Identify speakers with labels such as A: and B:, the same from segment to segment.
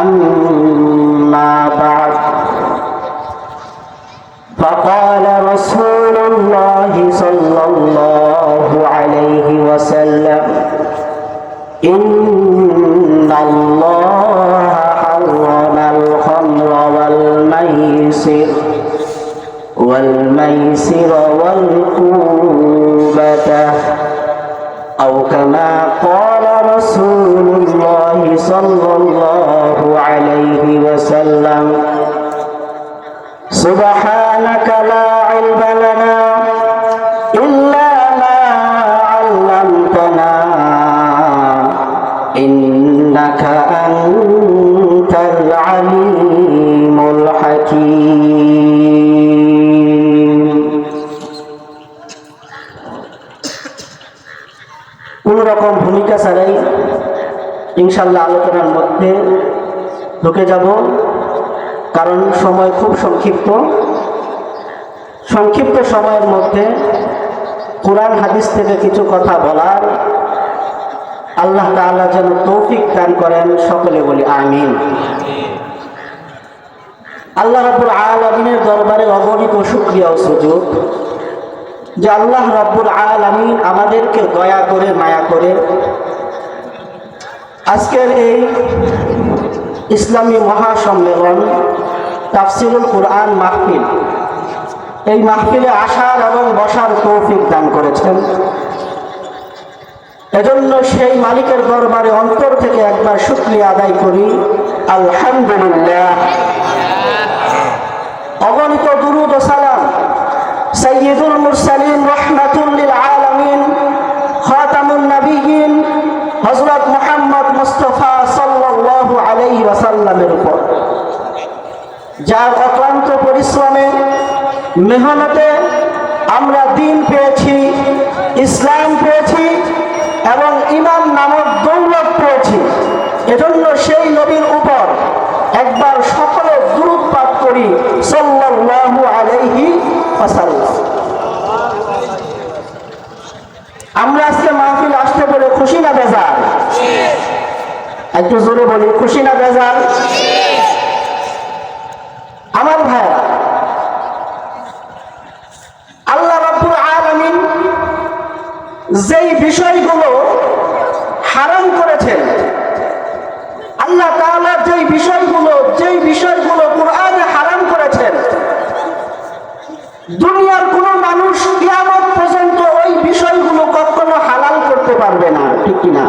A: أما بعد فقال رسول الله صلى الله عليه وسلم إن الله حرم الخمر والميسر والميسر والكوبة. أو كما قال رسول الله صلى الله عليه وسلم سبحانك لا علم لنا ইনশাল্লাহ আলোচনার মধ্যে ঢুকে যাব। কারণ সময় খুব সংক্ষিপ্ত। সংক্ষিপ্ত সময়ের মধ্যে কোরআন হাদিস থেকে কিছু কথা বলার আল্লাহ তাআলা যেন তৌফিক দান করেন সকলে বলি আমিন। আল্লাহ রাব্বুল আলামিনের দরবারে অগণিত শুকরিয়া ও সুযোগ যে আল্লাহ রাব্বুল আলামিন আমাদেরকে দয়া করে, মায়া করে আজকের এই ইসলামী মহাসম্মেলন তাফসিরুল কোরআন মাহফিল। এই মাহফিলে আসার এবং বসার তৌফিক দান করেছেন। এজন্য সেই মালিকের দরবারে অন্তর থেকে একবার শুক্রিয়া আদায় করি। আলহামদুলিল্লাহ। অগণিত দুরুদ ও সালাম সৈয়দুল মুরসালিন রহমাতুল্লিল আলামিন, খাতামুন নবিয়িন হজরত মুহাম্মদ মুস্তাফা সাল্লাল্লাহু আলাইহি ওয়াসাল্লামের উপর। যার অক্লান্ত পরিশ্রমে, মেহনতে আমরা দিন পেয়েছি, ইসলাম পেয়েছি এবং ইমান নামক পেয়েছি। এজন্য সেই নবীর উপর একবার সকলে পাঠ করি, সাল্লাল্লাহু আলাইহি ওয়াসাল্লাম। আমরা আজকে মাহফিল আসতে বলে খুশি না, বেজার? একটু জোরে বলি, খুশি না বেজাল আমার ভাইয়া আল্লাহ রাব্বুল আলামিন যেই বিষয়গুলো হারাম করেছেন আল্লাহ তাআলা যেই বিষয়গুলো যেই বিষয়গুলো কোরআনে হারাম করেছেন দুনিয়ার কোন মানুষ কিয়ামত পর্যন্ত ওই বিষয়গুলো কখনো হালাল করতে পারবে না ঠিক কি না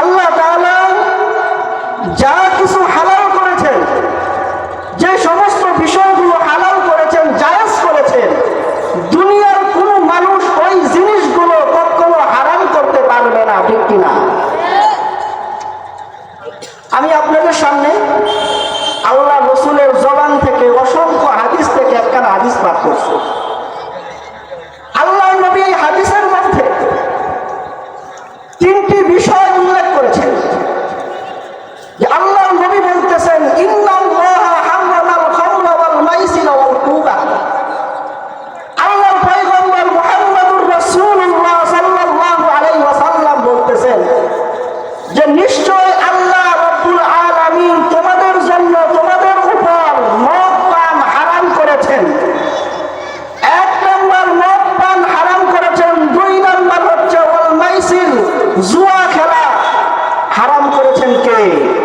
A: আল্লাহ তাআলা যা কিছু হালাল করেছেন যে সমস্ত বিষয়গুলো হালাল করেছেন জায়েজ করেছেন দুনিয়ার কোনো মানুষ ওই জিনিসগুলো কখনো হারাম করতে পারবে না ঠিক কিনা আমি আপনাদের সামনে আল্লাহ রসুলের জবান থেকে অসংখ্য হাদিস থেকে একখানা হাদিস পাঠ করছি আল্লাহ নবী এই হাদিসের মধ্যে তিনটি বিষয় উল্লেখ করেছেন যে আল্লাহ নবী বলতেছেন ইন্নাল্লাহ হারামাল খামরা ওয়াল মাইসিরা ওয়াল কুবা আল্লাহর পয়গম্বর মুহাম্মদুর রাসূলুল্লাহ সাল্লাল্লাহু আলাইহি ওয়াসাল্লাম বলতেছেন যে নিশ্চয় আল্লাহ রাব্বুল আলামিন তোমাদের জন্য তোমাদের উপর মদ পান হারাম করেছেন এক নম্বর মদ পান হারাম করেছেন দুই নম্বর হচ্ছে ওয়াল মাইসির জুয়া খেলা হারাম করেছেন কে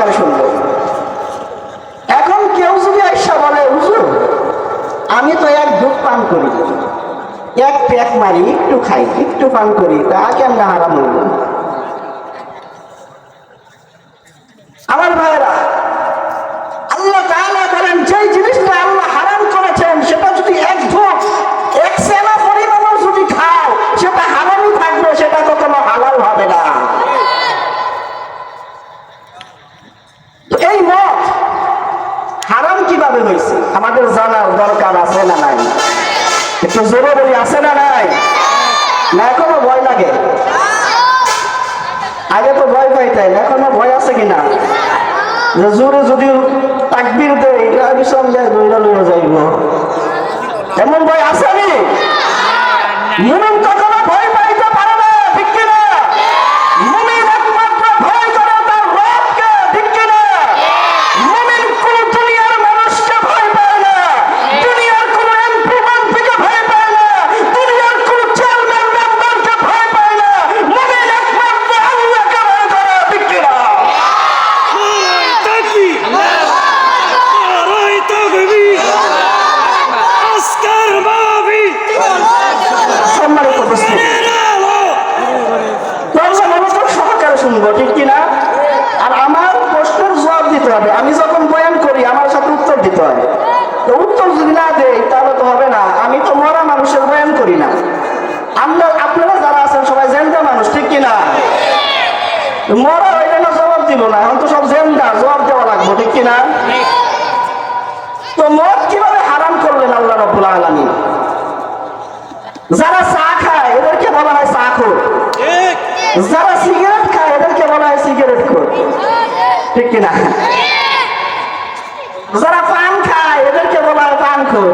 A: সহকারে শুনব। এখন কেউ যদি আইসা বলে, হুজুর, আমি তো এক দুধ পান করি, এক প্যাক মারি, একটু খাই, একটু পান করি, তা কেমন হারাম হইল মিশন দেন মরা হইলে না জবাব দিব না এখন তো সব জেন্দা জবাব দেওয়া লাগবো ঠিক কিনা? তো মদ কীভাবে হারাম করলেন আল্লাহ রব্বুল আলমী যারা চা খায় এদেরকে বলা হয় চা খোর। যারা সিগারেট খায় এদেরকে বলা হয় সিগারেট খোর। ঠিক কিনা? যারা পান খায় এদেরকে বলা হয় পান খোর।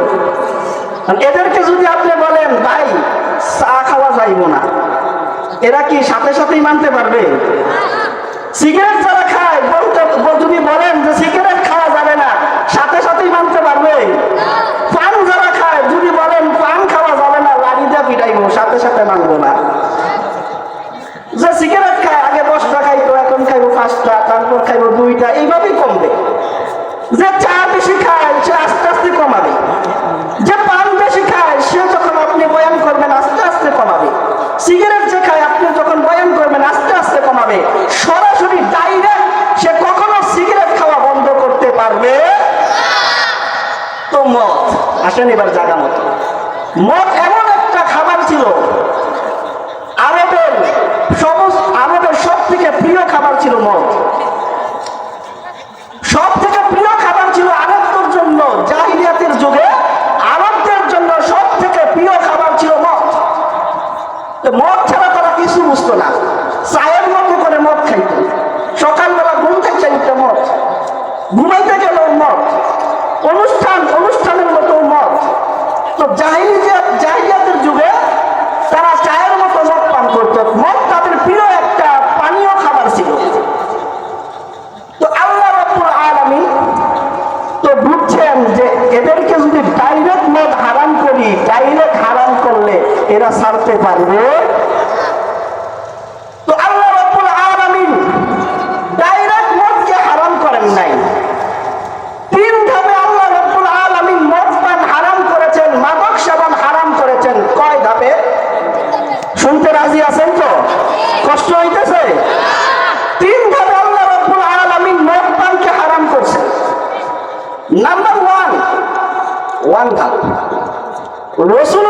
A: এদেরকে যদি আপনি বলেন ভাই চা খাওয়া যাইব না। এরা কি সাথে সাথেই মানতে পারবে? সিগারেট যারা খায়, বলতে যদি বলেন যে সিগারেট খাওয়া যাবে না, সাথে সাথেই মানতে পারবে? পান যারা খায়, যদি বলেন পান খাওয়া যাবে না লাড়িটা পিটাইবো, সাথে সাথে মানবো না। আসেন এবার জায়গা মতো। মদ এমন একটা খাবার ছিল, আরবের সমস্ত, আরবের সব থেকে প্রিয় খাবার ছিল মদ সব থেকে প্রিয় খাবার ছিল আরবদের জন্য, জাহিলিয়াতের যুগে আরবদের জন্য সব থেকে প্রিয় খাবার ছিল মদ মদ নাম্বার ওয়ান ওয়ান ভাব রসুল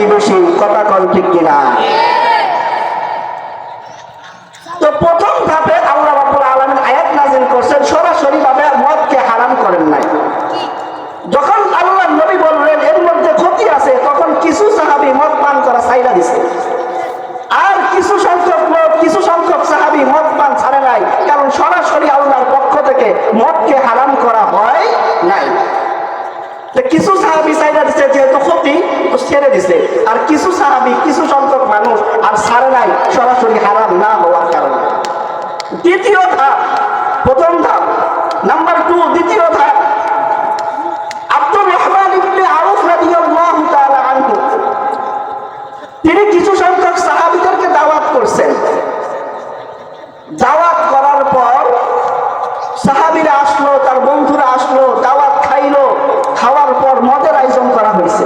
A: ক্ষতিটাই বেশি ঠিক কিনা? তো প্রথম ধাপে আল্লাহ রাব্বুল আলামিন আয়াত নাযিল করছেন, সরাসরি ভাবে মদকে হারাম করেন নাই। যখন আল্লাহ নবী বললেন, এর মধ্যে ক্ষতি আছে, তখন কিছু সাহাবী মদ পান করা ছাইরা দিছে। আর কিছু সংখ্যক লোক, কিছু সংখ্যক সাহাবী মদ পান ছাড়ে নাই, কারণ সরাসরি আল্লাহর পক্ষ থেকে মদকে হারাম করা হয় নাই তো কিছু সাহাবি চাইনা দিছে যেহেতু ক্ষতি তো ছেড়ে দিছে। আর কিছু সাহাবি, কিছু সংখ্যক মানুষ আর সারে নাই, সরাসরি হারাম না হওয়ার কারণে। দ্বিতীয় ধাপ, প্রথম ধাপ, নাম্বার টু দ্বিতীয় ধাপ আব্দুর রহমান ইবনে আউফ রাদিয়াল্লাহু তাআলা আনহু তিনি কিছু সংখ্যক সাহাবিদেরকে দাওয়াত করছেন দাওয়াত করার পর সাহাবিরা আসলো তার বন্ধুরা আসলো দাওয়াত খাইলো খাওয়ার পর মদের আয়োজন করা হয়েছে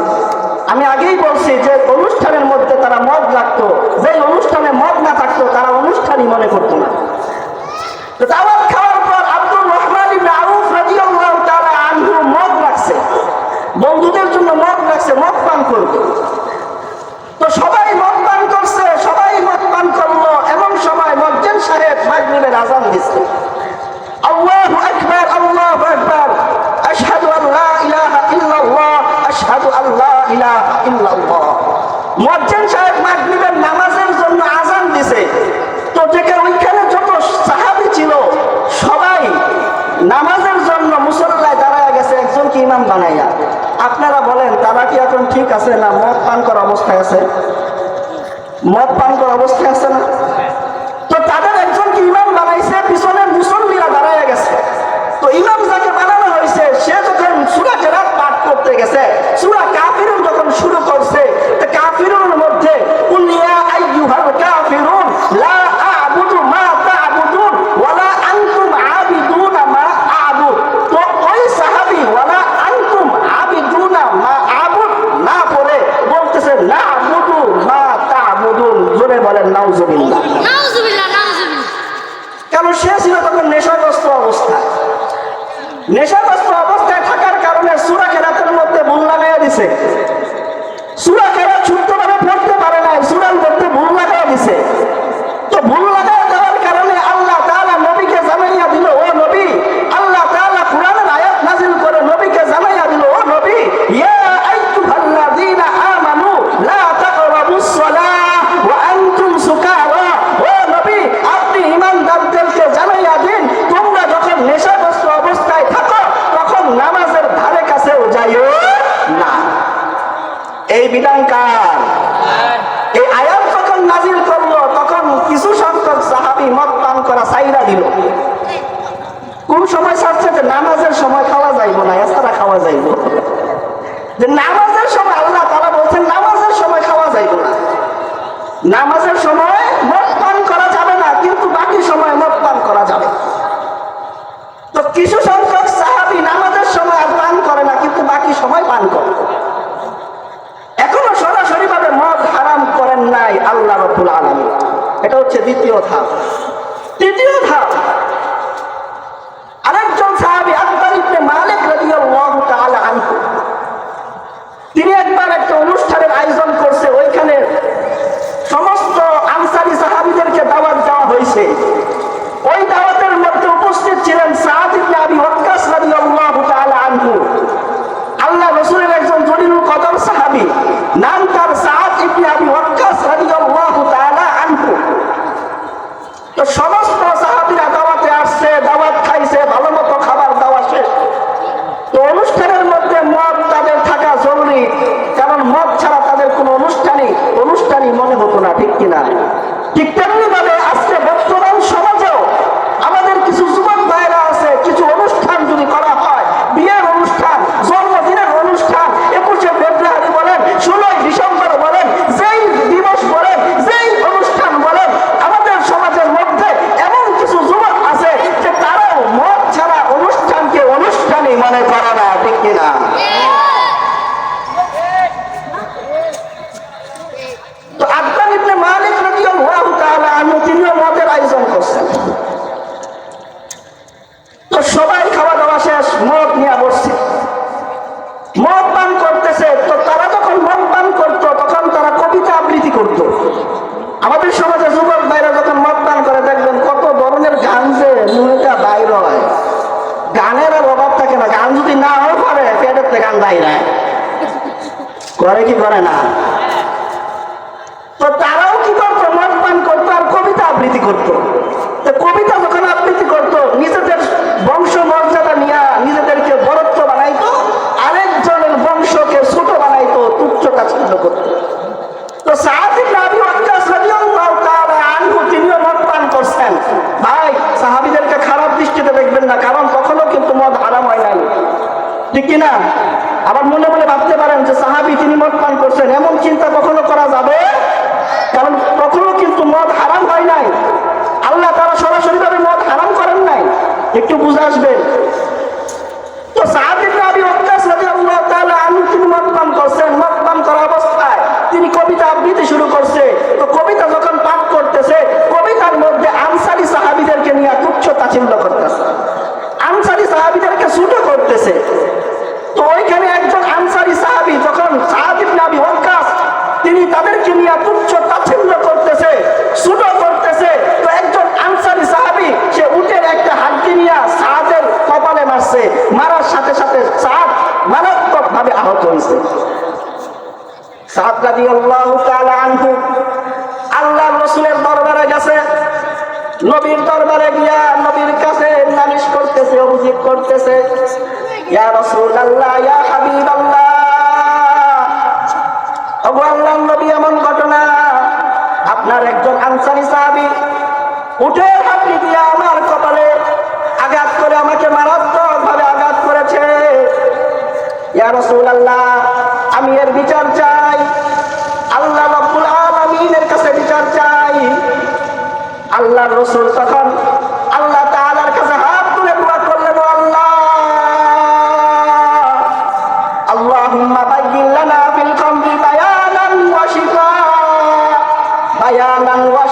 A: আমি আগেই বলছি যে অনুষ্ঠানের মধ্যে তারা মদ রাখতো যে অনুষ্ঠানে মদ না থাকতো তারা অনুষ্ঠানই মনে করতো না তো দাওয়াত খাওয়ার পর আব্দুর রহমান ইবনে আউফ রাদিয়াল্লাহু তাআলা আনহু মদ রাখছে বন্ধুদের জন্য মদ রাখছে মদ পান করবে তো সবাই মদ পান করছে সবাই মদ পান করল এমন সময় মজ্জেন সাহেব মাগরিবের আজান দিচ্ছে আল্লাহু আকবার আল্লাহু আকবার আশহাদু আন লা ইলাহা ইল্লাল্লাহ আশহাদু আন লা ইলাহা ইল্লাল্লাহ মজ্জেন সাহেব মাগরিবের নামাজের জন্য আজান দিছে তো থেকে ওইখানে যত সাহাবী ছিল সবাই নামাজের জন্য মুসল্লায় দাঁড়ায় গেছে একজনকে ইমাম বানাইয়া আপনারা বলেন তারা কি এখন ঠিক আছে না মদ পান করা অবস্থায় আছে। মদ পান করা অবস্থায় আছে না? তো তাদের একজন একজনকে ইমাম বানাইছে? পিছনে মুসল্লিরা দাঁড়ায় গেছে। তো ইমাম যাকে বানানো হয়েছে, সে যখন সুরা জেরাত পাঠ করতে গেছে, সুরা কাফিরুন যখন শুরু কারণ সে ছিল তখন নেশাগ্রস্ত অবস্থায় নেশাগ্রস্ত অবস্থায় থাকার কারণে সুরা খেলাতের মধ্যে ভুল লাগাইয়া দিছে। সুরা খেলা ছুটতে শুদ্ধভাবে পড়তে পারে না সুরার মধ্যে ভুল লাগাইয়া দিছে। তো ভুল লাগাইয়া দেওয়ার কারণে আল্লাহ তাআলা নবীকে জানাইয়া দিল ও নবী আল্লাহ তাআলা কোরআনের আয়াত নাজিল করে নবীকে জানাইয়া দিল ও নবী ইয়া আইয়ুহাল্লাযীনা আমানু লা তাকরাবুস সালাহ ওয়া আনতুম সুকারা ও নবী আপনি ইমানদারদেরকে জানাইয়া দিন তোমরা যখন নেশাগ্রস্ত অবস্থায় থাকো তখন নামাজের ধারে কাছেও যাইও না এই বিধান কার এই আয়াত যখন নাজিল করল তখন কিছু সংখ্যক সাহাবী মদ পান করা সাইরা দিল কোন সময় ছাড়ছে যে নামাজের সময় খাওয়া যাইব না, এছাড়া খাওয়া যাইব। যে নামাজের সময় আল্লাহ তারা বলছেন, নামাজের সময় খাওয়া যাইব না। নামাজের সময় মদ পান করা যাবে না, কিন্তু বাকি সময় মদ পান করা যাবে। তো কিছু সংখ্যক সাহাবি নামাজের সময় আর পান করে না, কিন্তু বাকি সময় পান করে। এখনও সরাসরি ভাবে মদ হারাম করেন নাই আল্লাহ রবুল আলমী এটা হচ্ছে দ্বিতীয় ধাপ। তৃতীয় ধাপ ঠিক কিনা? আবার মনে মনে ভাবতে পারেন যে সাহাবি তিনি মদ পান করছেন, এমন চিন্তা কখনো করা যাবে? কারণ কখনো কিন্তু মদ হারাম হয় নাই। আল্লাহ তারা সরাসরি ভাবে মদ হারাম করেন নাই। একটু বুঝে আসবেন। তো সাহাবি রাবি ওয়াক্কাস রাদিয়াল্লাহু তাআলা আনহু তিনি মদ পান করছেন। মদ পান করা অবস্থায় তিনি কবিতা আবৃত্তি শুরু করছে। তো কবিতা যখন পাঠ করতেছে, কবিতার মধ্যে আনসারি সাহাবিদেরকে নিয়ে তুচ্ছ তাচ্ছিল্য করতেছে। আনসারি সাহাবিদেরকে ছুটো করতেছে তো ওইখানে একজন আনসারি সাহাবি যখন সাহাবিব নাবি ওয়াক্কাস তাদেরকে নিয়ে তুচ্ছ করতেছে ছুটো করতেছে। তো একজন আনসারি সাহাবি, সে উটের একটা হাড্ডি নিয়ে সাহাদের কপালে মারছে, মারার সাথে সাথে সাহাব মারাত্মক ভাবে আহত হয়েছে। আল্লাহ রসুলের দরবারে গেছে। নবীর দরবারে গিয়া নবীর কাছে নালিশ করতেছে, অভিযোগ করতেছে, ইয়া রাসূলুল্লাহ, ইয়া হাবিবাল্লাহ ওগো আল্লাহর নবী এমন ঘটনা। আপনার একজন আনসারী সাহাবী উঠে হাতি দিয়া আমার কপালে আঘাত করে আমাকে মারাত্মক ভাবে আঘাত করেছে। ইয়া রাসূলুল্লাহ, আমি এর বিচার চাই। আল্লাহ রাব্বুল আলামিনের কাছে বিচার চাই। আল্লাহর রসুল তখন আল্লাহ তাআলার কাছে হাত তুলে দোয়া করলেন আল্লাহ, আল্লাহুম্মা বায়্যিন লানা ফিল কমরি বায়ানান ওয়া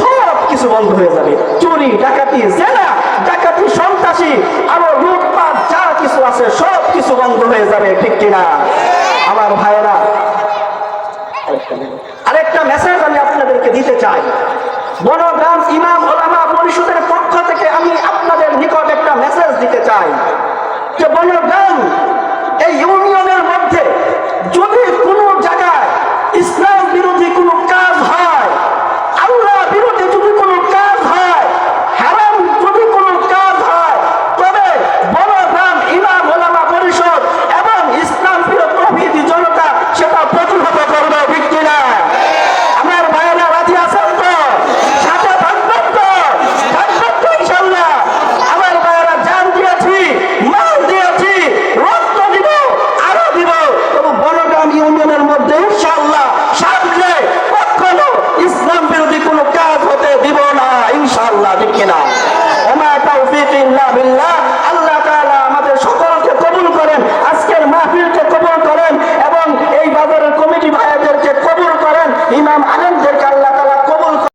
A: সব কিছু বন্ধ হয়ে যাবে। চুরি, ডাকাতি, জেনা, ডাকাতি, সন্ত্রাসী, আরও লুটপাট, যা কিছু আছে, সব কিছু বন্ধ হয়ে যাবে, ঠিক কিনা? আমার ভাইয়েরা, আরেকটা মেসেজ আমি আপনাদেরকে দিতে চাই। বনগ্রাম ইমাম ওলামা পরিষদের পক্ষ থেকে আমি আপনাদের নিকট একটা মেসেজ দিতে চাই। যে বনগ্রাম